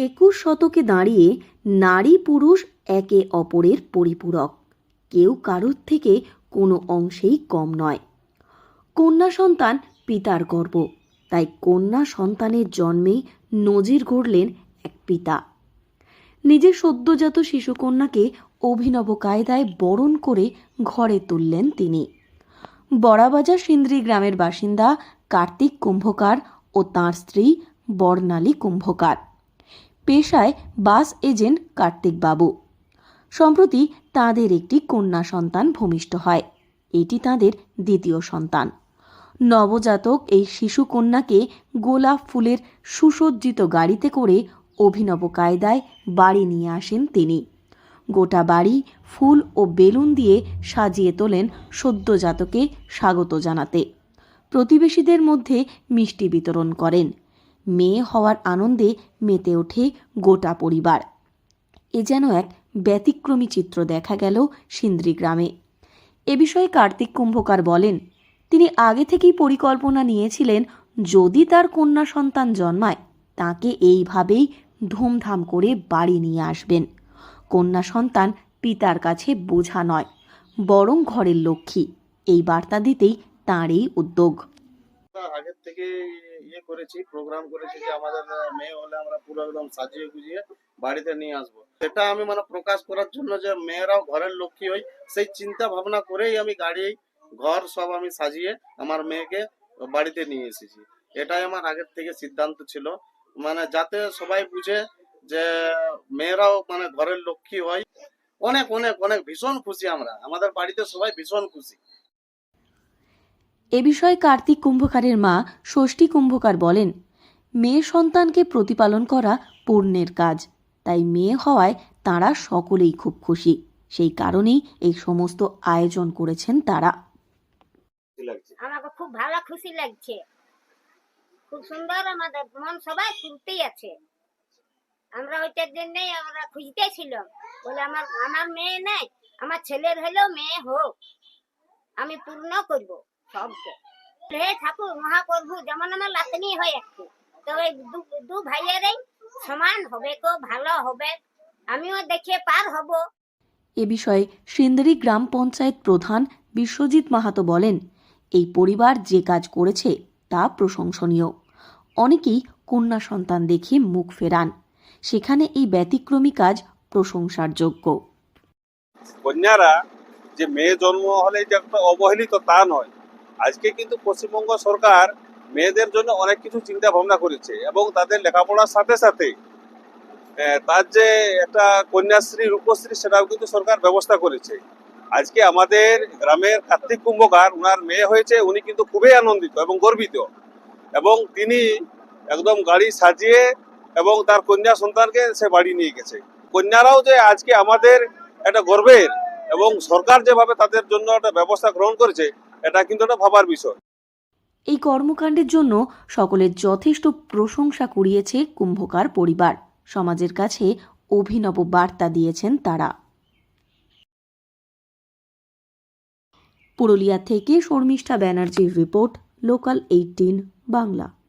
একুশ শতকে দাঁড়িয়ে নারী পুরুষ একে অপরের পরিপূরক। কেউ কারোর থেকে কোনো অংশেই কম নয়। কন্যা সন্তান পিতার গর্ব। তাই কন্যা সন্তানের জন্মেই নজির গড়লেন এক পিতা। নিজের সদ্যজাত শিশুকন্যাকে অভিনব কায়দায় বরণ করে ঘরে তুললেন তিনি। বড়াবাজার সিন্দ্রি গ্রামের বাসিন্দা কার্তিক কুম্ভকার ও তাঁর স্ত্রী বর্ণালী কুম্ভকার। পেশায় বাস এজেন্ট কার্তিক বাবু সম্প্রতি তাদের একটি কন্যা সন্তান ভূমিষ্ঠ হয়। এটি তাদের দ্বিতীয় সন্তান। নবজাতক এই শিশু কন্যাকে গোলাপ ফুলের সুসজ্জিত গাড়িতে করে অভিনব কায়দায় বাড়ি নিয়ে আসেন তিনি। গোটা বাড়ি ফুল ও বেলুন দিয়ে সাজিয়ে তোলেন সদ্যজাতকে স্বাগত জানাতে। প্রতিবেশীদের মধ্যে মিষ্টি বিতরণ করেন। মেয়ে হওয়ার আনন্দে মেতে ওঠে গোটা পরিবার। এ যেন এক ব্যতিক্রমী চিত্র দেখা গেল সিন্দ্রি গ্রামে। এ বিষয়ে কার্তিক কুম্ভকার বলেন, তিনি আগে থেকেই পরিকল্পনা নিয়েছিলেন যদি তার কন্যা সন্তান জন্মায়, তাকে এইভাবেই ধুমধাম করে বাড়ি নিয়ে আসবেন। কন্যা সন্তান পিতার কাছে বোঝা নয়, বরং ঘরের লক্ষ্মী। এই বার্তা দিতেই তাঁর এই উদ্যোগ। আগের থেকে ইয়ে করেছি প্রোগ্রাম করেছি যে আমাদের মেয়ে হলে আমরা পুরো একদম সাজিয়ে গুজিয়ে বাড়িতে নিয়ে আসব। সেটা আমি মানে প্রকাশ করার জন্য যে মেয়েরাও ঘরের লক্ষ্মী হই, সেই চিন্তা ভাবনা করেই আমি গাড়ি, ঘর সব আমি সাজিয়ে আমার মেয়েকে বাড়িতে নিয়ে এসেছি। এটাই আমার আগের থেকে সিদ্ধান্ত ছিল। মানে যাতে সবাই বুঝে যে মেয়েরাও মানে ঘরের লক্ষ্মী হয়। অনেক অনেক অনেক ভীষণ খুশি আমরা। আমাদের বাড়িতে সবাই ভীষণ খুশি। এ বিষয়ে কার্তিক কুম্ভকারের মা ষষ্ঠী কুম্ভকার বলেন, মেয়ে সন্তানকে প্রতিপালন করা পুণ্যের কাজ। তাই মেয়ে হওয়ায় তারা সকলেই খুব খুশি। সেই কারণেই এই সমস্ত আয়োজন করেছেন তারা। আমাকে খুব ভালো খুশি লাগছে। খুব সুন্দর আমাদের মন সবাই ফুর্তি আছে। আমরা ওইটার জন্যই আমরা খুঁজতে ছিলাম। বলে আমার আমার মেয়ে নেই, আমার ছেলের হলেও মেয়ে হোক। আমি পূর্ণ করব। সবকে। হে ঠাকুর মহাপ্রভু যেমন আমার লাতনি হয় একটু তো ওই দু- ভাইয়েরই সমান হবে তো ভালো হবে। আমিও দেখে পার হব। এ বিষয়ে সিন্দারি গ্রাম পঞ্চায়েত প্রধান বিশ্বজিৎ মাহাতো বলেন এই পরিবার যে কাজ করেছে তা প্রশংসনীয়। অনেকেই কন্যা সন্তান দেখে মুখ ফেরান। সেখানে এই ব্যতিক্রমী কাজ প্রশংসার যোগ্য কন্যারা যে মেয়ে জন্ম হলে যে একটা অবহেলিত তা নয়। আজকে কিন্তু পশ্চিমবঙ্গ সরকার মেয়েদের জন্য অনেক কিছু চিন্তা ভাবনা করেছে এবং তাদের লেখাপড়ার সাথে সাথে তার যে একটা কন্যাশ্রী, রূপশ্রী সেটাও কিন্তু সরকার ব্যবস্থা করেছে। আজকে আমাদের গ্রামের কার্তিক কুম্ভকার ওনার মেয়ে হয়েছে, উনি কিন্তু খুবই আনন্দিত এবং গর্বিত। এবং তিনি একদম গাড়ি সাজিয়ে এবং তার কন্যা সন্তানকে সে বাড়ি নিয়ে গেছে। কন্যারাও যে আজকে আমাদের একটা গর্বের এবং সরকার যেভাবে তাদের জন্য একটা ব্যবস্থা গ্রহণ করেছে এটা কিন্তু একটা ভাবার বিষয়। এই কর্মকাণ্ডের জন্য সকলের যথেষ্ট প্রশংসা কুড়িয়েছে কুম্ভকার পরিবার। সমাজের কাছে অভিনব বার্তা দিয়েছেন তারা। পুরুলিয়া থেকে শর্মিষ্ঠা ব্যানার্জির রিপোর্ট, লোকাল এইটিন, বাংলা।